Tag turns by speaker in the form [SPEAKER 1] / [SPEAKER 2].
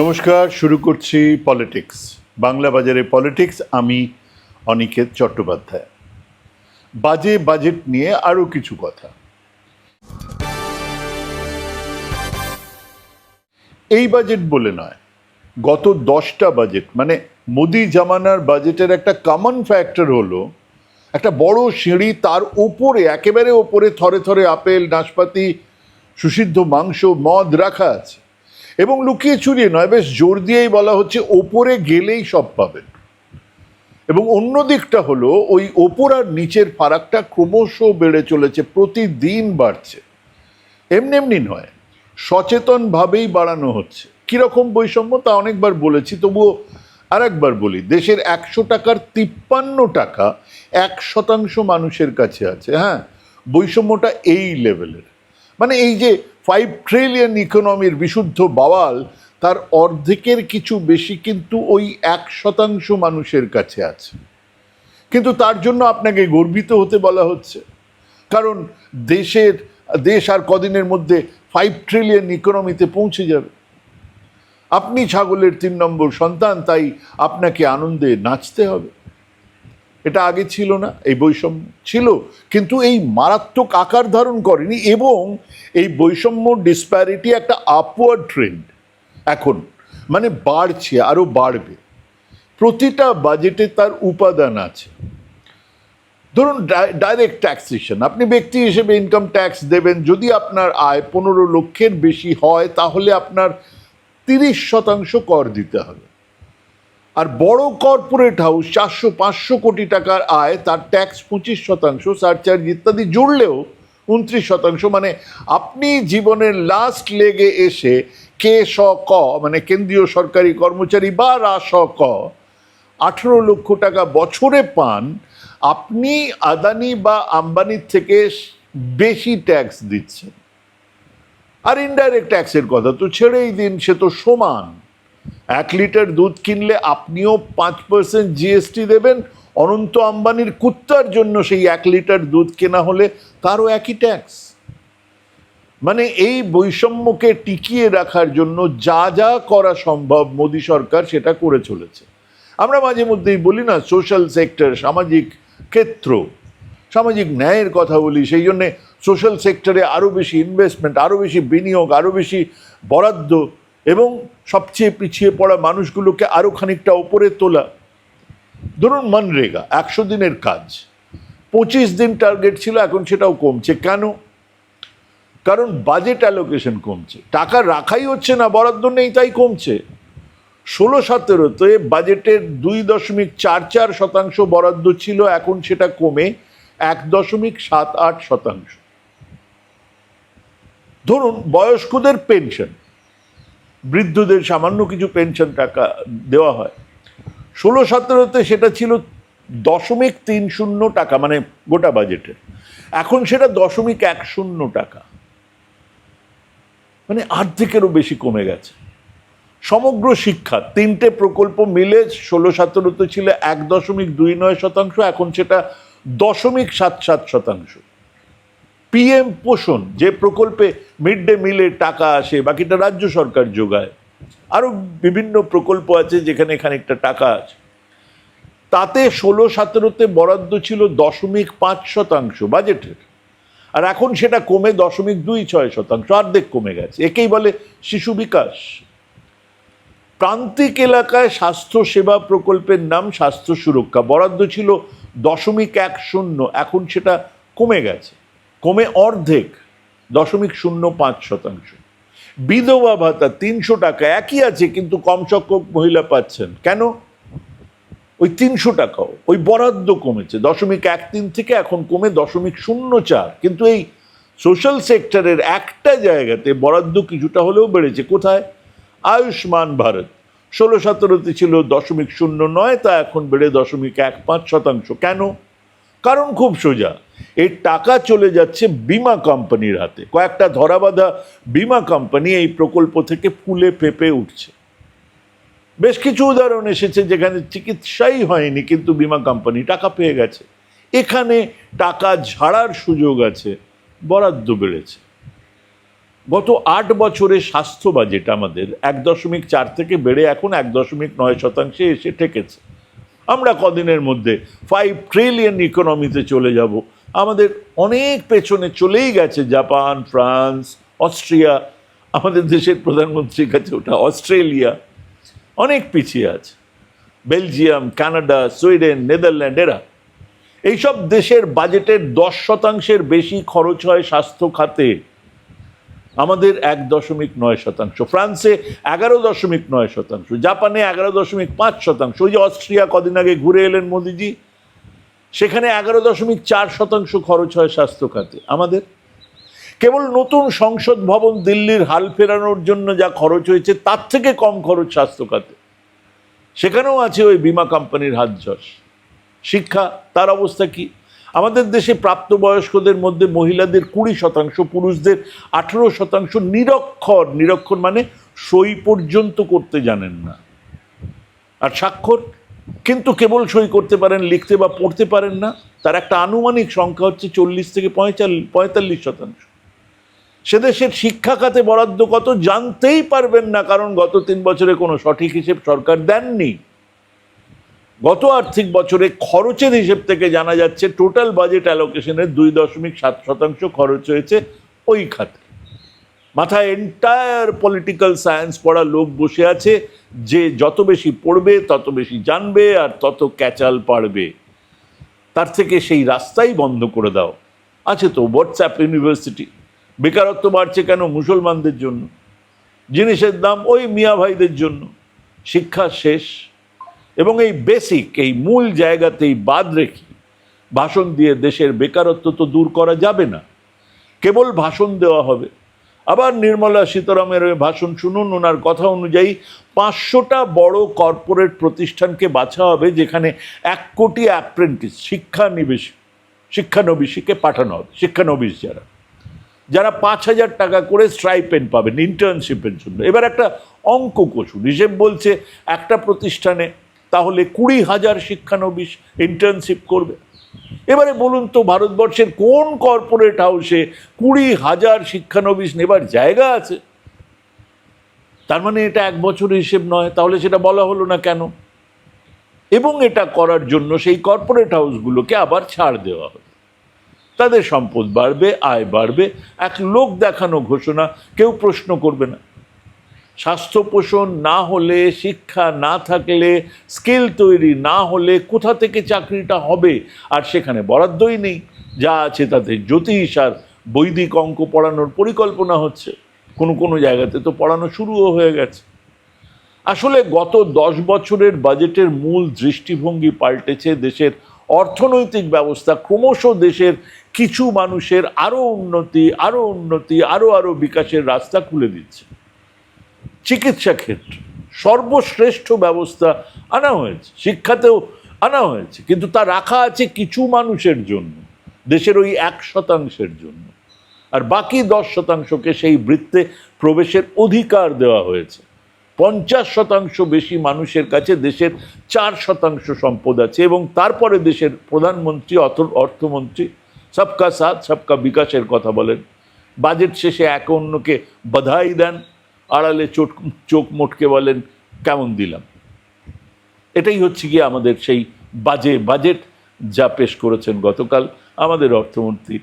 [SPEAKER 1] নমস্কার, শুরু করছি পলিটিক্স। বাংলা বাজারে পলিটিক্স, আমি অনিকেত চট্টোপাধ্যায়। বাজে বাজেট নিয়ে আরও কিছু কথা। এই বাজেট বলে নয়, গত দশটা বাজেট মানে মোদি জামানার বাজেটের একটা কমন ফ্যাক্টর হলো, একটা বড় সিঁড়ি তার উপরে একেবারে ওপরে থরে থরে আপেল, নাশপাতি, সুসিদ্ধ মাংস, মদ রাখা আছে। এবং লুকিয়ে চুরিয়ে নয়, বেশ জোর দিয়েই বলা হচ্ছে ওপরে গেলেই সব পাবেন। এবং অন্য দিকটা হলো, ওই ওপর আর নিচের ফারাকটা ক্রমশ বেড়ে চলেছে, প্রতিদিন বাড়ছে। এমনি এমনি নয়, সচেতনভাবেই বাড়ানো হচ্ছে। কীরকম বৈষম্য তা অনেকবার বলেছি, তবুও আর একবার বলি, দেশের একশো টাকার তিপ্পান্ন টাকা এক শতাংশ মানুষের কাছে আছে। হ্যাঁ বৈষম্যটা এই লেভেলের। মানে এই যে ফাইভ ট্রিলিয়ন ইকোনমির বিশুদ্ধ বাওয়াল, তার অর্ধেকের কিছু বেশি কিন্তু ওই এক শতাংশ মানুষের কাছে আছে। কিন্তু তার জন্য আপনাকে গর্বিত হতে বলা হচ্ছে। কারণ দেশের, দেশ আর কদিনের মধ্যে ফাইভ ট্রিলিয়ন ইকোনমিতে পৌঁছে যাবে। আপনি ছাগলের তিন নম্বর সন্তান, তাই আপনাকে আনন্দে নাচতে হবে। এটা আগে ছিল না, এই বৈষম্য ছিল, কিন্তু এই মারাত্মক আকার ধারণ করেনি এবং এই বৈষম্য ডিসপ্যারিটি একটা আপওয়ার্ড ট্রেন্ড এখন মানে বাড়ছে আরও বাড়বে। প্রতিটা বাজেটে তার উপাদান আছে। ধরুন ডাইরেক্ট ট্যাক্সেশন আপনি ব্যক্তি হিসেবে ইনকাম ট্যাক্স দেবেন, যদি আপনার আয় পনেরো লক্ষের বেশি হয়, তাহলে আপনার তিরিশ শতাংশ কর দিতে হবে। আর বড় কর্পোরেট হাউস চারশো, পাঁচশো কোটি টাকার আয়, তার ট্যাক্স পঁচিশ শতাংশ সারচার্জ ইত্যাদি জুড়লেও উনত্রিশ শতাংশ মানে আপনি জীবনের লাস্ট লেগে এসে কে স, ক মানে কেন্দ্রীয় সরকারি কর্মচারী বা রা, স, ক, আঠেরো লক্ষ টাকা বছরে পান, আপনি আদানি বা আম্বানির থেকে বেশি ট্যাক্স দিচ্ছেন। আর ইনডাইরেক্ট ট্যাক্সের কথা, তো ছেড়েই দিন, সে তো সমান। এক লিটার দুধ কিনলে আপনিও পাঁচ পার্সেন্ট জিএসটি দেবেন। অনন্ত আম্বানির কুত্তার জন্য সেই এক লিটার দুধ কেনা হলে তারও একই ট্যাক্স মানে এই বৈষম্যকে টিকিয়ে রাখার জন্য যা যা করা সম্ভব মোদী সরকার সেটা করে চলেছে। আমরা মাঝে মধ্যেই বলি না সোশ্যাল সেক্টর সামাজিক ক্ষেত্র, সামাজিক ন্যায়ের কথা বলি, সেই জন্যে সোশ্যাল সেক্টরে আরও বেশি ইনভেস্টমেন্ট আরও বেশি বিনিয়োগ, আরও বেশি বরাদ্দ এবং সবচেয়ে পিছিয়ে পড়া মানুষগুলোকে আরও খানিকটা ওপরে তোলা। ধরুন মনরেগা, একশো দিনের কাজ। পঁচিশ দিন টার্গেট ছিল, এখন সেটাও কমছে। কেন? কারণ বাজেট অ্যালোকেশন কমছে। টাকা রাখাই হচ্ছে না, বরাদ্দ নেই, তাই কমছে। ষোলো, সতেরোতে বাজেটের দুই দশমিক চার চার শতাংশ বরাদ্দ ছিল, এখন সেটা কমে এক দশমিক সাত আট শতাংশ। ধরুন বয়স্কদের পেনশন বৃদ্ধদের সামান্য কিছু পেনশন টাকা দেওয়া হয়। ষোলো সতেরোতে সেটা ছিল দশমিক তিন শূন্য টাকা মানে গোটা বাজেটের এখন সেটা দশমিক এক শূন্য টাকা। মানে অর্ধেকেরও বেশি কমে গেছে। সমগ্র শিক্ষা, তিনটে প্রকল্প মিলে ষোলো সতেরোতে ছিল এক দশমিক দুই নয় শতাংশ, এখন সেটা দশমিক সাত সাত শতাংশ। পিএম পোষণ যে প্রকল্পে মিড ডে মিলে টাকা আসে, বাকিটা রাজ্য সরকার যোগায়। আরও বিভিন্ন প্রকল্প আছে যেখানে খানিকটা টাকা আছে। তাতে ষোলো সতেরোতে বরাদ্দ ছিল দশমিক পাঁচ শতাংশ বাজেটের। আর এখন সেটা কমে দশমিক দুই ছয় শতাংশ, অর্ধেক কমে গেছে। একেই বলে শিশু বিকাশ। প্রান্তিক এলাকায় স্বাস্থ্য সেবা প্রকল্পের নাম স্বাস্থ্য সুরক্ষা। বরাদ্দ ছিল দশমিক এক শূন্য, এখন সেটা কমে গেছে। কমে অর্ধেক, দশমিক শূন্য পাঁচ শতাংশ। বিধবা ভাতা তিনশো টাকা একই আছে, কিন্তু কম সংখ্যক মহিলা পাচ্ছেন। কেন? ওই তিনশো টাকাও, ওই বরাদ্দ কমেছে। দশমিক এক তিন থেকে এখন কমে দশমিক শূন্য চার। কিন্তু এই সোশ্যাল সেক্টরের একটা জায়গাতে বরাদ্দ কিছুটা হলেও বেড়েছে। কোথায়? আয়ুষ্মান ভারত। ষোলো সতেরোতে ছিল দশমিক শূন্য নয়, তা এখন বেড়ে দশমিক এক পাঁচ শতাংশ। কেন? কারণ খুব সোজা। এই টাকা চলে যাচ্ছে বিমা কোম্পানির হাতে। কয়েকটা ধরাবাঁধা বিমা কোম্পানি এই প্রকল্প থেকে ফুলে ফেপে উঠছে। বেশ কিছু উদাহরণ এসেছে যেখানে চিকিৎসাই হয়নি, কিন্তু বিমা কোম্পানি টাকা পেয়ে গেছে। এখানে টাকা ঝাড়ার সুযোগ আছে, বরাদ্দ বেড়েছে। গত আট বছরে স্বাস্থ্য বাজেট আমাদের এক দশমিক চার থেকে বেড়ে এখন এক দশমিক নয় শতাংশে এসে ঠেকেছে। আমরা কদিনের মধ্যে ফাইভ ট্রিলিয়ন ইকোনমিতে চলে যাব। আমাদের অনেক পেছনে চলেই গেছে জাপান, ফ্রান্স, অস্ট্রিয়া, আমাদের দেশের প্রধানমন্ত্রীর কাছে ওটা অস্ট্রেলিয়া, অনেক পিছিয়ে আছে। বেলজিয়াম, কানাডা, সুইডেন, নেদারল্যান্ড, এরা। এইসব দেশের বাজেটের দশ শতাংশের বেশি খরচ হয় স্বাস্থ্য খাতে। আমাদের এক দশমিক নয় শতাংশ। ফ্রান্সে এগারো দশমিক নয় শতাংশ। জাপানে এগারো দশমিক পাঁচ শতাংশ। ওই যে অস্ট্রিয়া কদিন আগে ঘুরে এলেন মোদিজি, সেখানে এগারো দশমিক চার শতাংশ খরচ হয় স্বাস্থ্য খাতে। আমাদের? কেবল নতুন সংসদ ভবন দিল্লির হাল ফেরানোর জন্য যা খরচ হয়েছে, তার থেকে কম খরচ স্বাস্থ্য খাতে। সেখানেও আছে ওই বিমা কোম্পানির হাত শিক্ষা, তার অবস্থা কি? আমাদের দেশে প্রাপ্তবয়স্কদের মধ্যে মহিলাদের কুড়ি শতাংশ, পুরুষদের আঠেরো শতাংশ নিরক্ষর। নিরক্ষর মানে সই পর্যন্ত করতে জানেন না। আর স্বাক্ষর? কিন্তু কেবল সই করতে পারেন, লিখতে বা পড়তে পারেন না। তার একটা আনুমানিক সংখ্যা হচ্ছে চল্লিশ থেকে পঁয়তাল্লিশ পঁয়তাল্লিশ শতাংশ। সে দেশের শিক্ষা খাতে বরাদ্দ কত জানতেই পারবেন না, কারণ গত তিন বছরে কোনো সঠিক হিসেব সরকার দেননি। গত আর্থিক বছরে খরচের হিসেব থেকে জানা যাচ্ছে টোটাল বাজেট অ্যালোকেশনের দুই দশমিক সাত শতাংশ খরচ হয়েছে ওই খাতে। মাথায় এন্টায়ার পলিটিক্যাল সায়েন্স পড়া লোক বসে আছে, যে যত বেশি পড়বে, তত বেশি জানবে আর তত ক্যাচাল পারবে। তার থেকে সেই রাস্তাই বন্ধ করে দাও। আছে তো হোয়াটসঅ্যাপ ইউনিভার্সিটি বেকারত্ব বাড়ছে কেন মুসলমানদের জন্য? জিনিসের দাম ওই মিয়া ভাইদের জন্য। শিক্ষা শেষ। এবং এই বেসিক এই মূল জায়গাতেই বাদ রেখে ভাষণ দিয়ে দেশের বেকারত্ব তো দূর করা যাবে না। কেবল ভাষণ দেওয়া হবে। আবার নির্মলা সীতারামের ভাষণ শুনুন, ওনার কথা অনুযায়ী পাঁচশোটা বড় কর্পোরেট প্রতিষ্ঠানকে বাছা হবে, যেখানে এক কোটি অ্যাপ্রেন্টিস শিক্ষানিবেশ শিক্ষানবিশীকে পাঠানো হবে শিক্ষানবিশ যারা। যারা পাঁচ হাজার টাকা করে স্ট্রাইপেন্ড পাবেন ইন্টার্নশিপের জন্য। এবার একটা অঙ্ক কষুন, হিসেব বলছে একটা প্রতিষ্ঠানে তাহলে কুড়ি হাজার শিক্ষানবিশ ইন্টার্নশিপ করবে। এবারে বলুন তো, ভারতবর্ষের কোন কর্পোরেট হাউসে কুড়ি হাজার শিক্ষানবিশ নেবার জায়গা আছে? তার মানে এটা এক বছরের হিসেব নয়, তাহলে সেটা বলা হলো না কেন? এবং এটা করার জন্য সেই কর্পোরেট হাউসগুলোকে আবার ছাড় দেওয়া হবে তাদের সম্পদ বাড়বে, আয় বাড়বে, এক লোক দেখানো ঘোষণা, কেউ প্রশ্ন করবে না। স্বাস্থ্য পোষণ না হলে, শিক্ষা না থাকলে, স্কিল তৈরি না হলে কোথা থেকে চাকরিটা হবে? আর সেখানে বরাদ্দই নেই। যা আছে তাতে জ্যোতিষ আর বৈদিক অঙ্ক পড়ানোর পরিকল্পনা হচ্ছে। কোনো কোনো জায়গাতে তো পড়ানো শুরুও হয়ে গেছে। আসলে গত দশ বছরের বাজেটের মূল দৃষ্টিভঙ্গি পাল্টেছে দেশের অর্থনৈতিক ব্যবস্থা। ক্রমশ দেশের কিছু মানুষের আরও উন্নতি আরও উন্নতি, আরও আরও বিকাশের রাস্তা খুলে দিচ্ছে। চিকিৎসা ক্ষেত্র। সর্বশ্রেষ্ঠ ব্যবস্থা আনা হয়েছে, শিক্ষাতেও আনা হয়েছে। কিন্তু তা রাখা আছে কিছু মানুষের জন্য, দেশের ওই এক শতাংশের জন্য। আর বাকি দশ শতাংশকে সেই বৃত্তে প্রবেশের অধিকার দেওয়া হয়েছে। পঞ্চাশ শতাংশ বেশি মানুষের কাছে দেশের চার শতাংশ সম্পদ আছে এবং তারপরে দেশের প্রধানমন্ত্রী, অর্থ, অর্থমন্ত্রী, সবকা সাথ, সবকা বিকাশের কথা বলেন। বাজেট শেষে এক অন্যকে বাধাই দেন। আড়ালে চোট, চোখ মোটকে বলেন, কেমন দিলাম? এটাই হচ্ছে গিয়ে আমাদের সেই বাজে বাজেট যা পেশ করেছেন গতকাল আমাদের অর্থমন্ত্রী